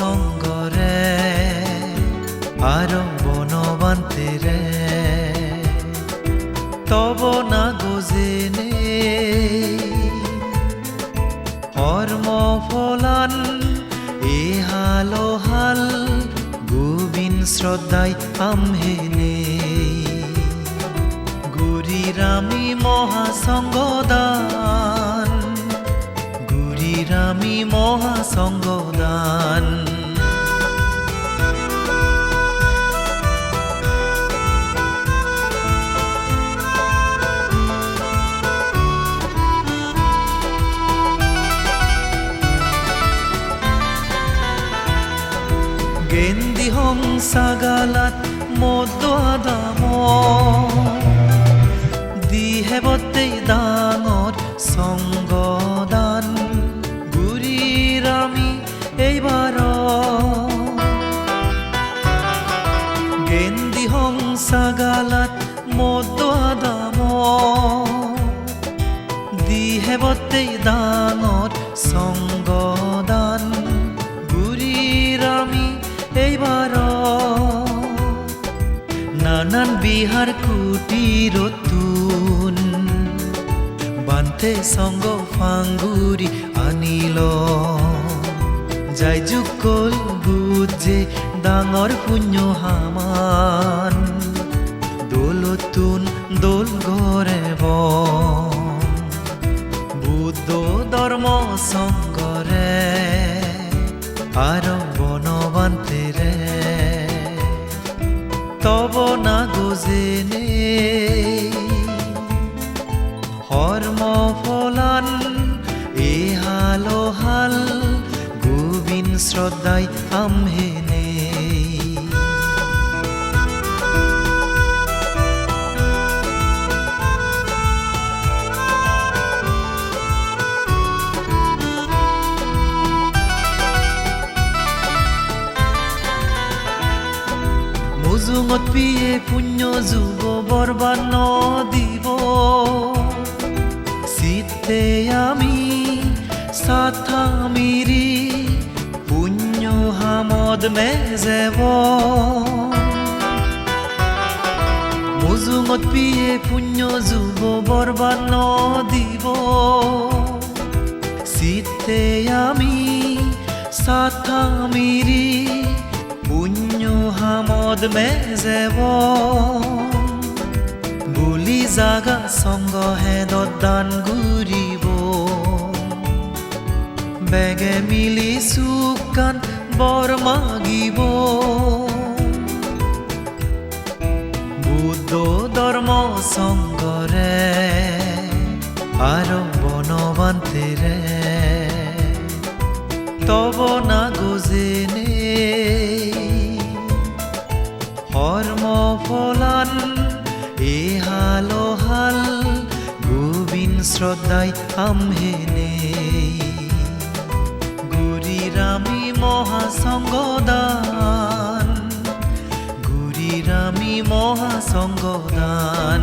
সঙ্গরে আরম্ভন বান্তিরে তব না গুজিনে কর্ম ফলান এহালো হাল গুবিন শ্রদ্ধায় আমহেনে গুরি রামি মহাসঙ্গদান গুরি রামি মহাসঙ্গদান গেন্দি হংসাগালাত মধ্য আদাম দিহেবতে ডাঙৰ সংগদান গুৰিৰ আমি এইবাৰ গেন্দি হংসাগালাত মধ্য আদাম দিহেবতে ডাঙৰ সংগদান নানান বিহার কুটিরতুন বান্তে সঙ্গ ফাঙ্গুরি আনিল। যাই যুকল বুজে ডাঙর পুণ্য হামান। দোলতুন দোল ঘরে বুদ্ধ ধর্ম সঙ্গরে আর বনবান্তে রে। তব না গোজেনে হর্ম ফলান এ হালো হাল গোবিন শ্রদ্ধাই আমহেনে মুজুঙত পিয়ে পুণ্য যুগ বৰবাদ নদিব চিত্তে আমি সাথামিরি পুণ্য হামদ মেজেব মুজুঙত পিয়ে পুণ্য যুগ বৰবাদ নদিব চিত্তে আমি সাথামিরি পুণ্য হামদ মেজেব বুলি জাগা সঙ্গ হেদত দান ঘূৰিব বেগে মিলি চুকান বৰ মাগিব। বুদ্ধ ধৰ্ম সংগৰে আৰু বনবান্তেৰে তব না গোজেনে হর্ম ফলান এ হালো হাল গোবিন শ্রদ্ধাই গুরি রামি মহাসঙ্গদান গুরিরামি মহাসঙ্গদান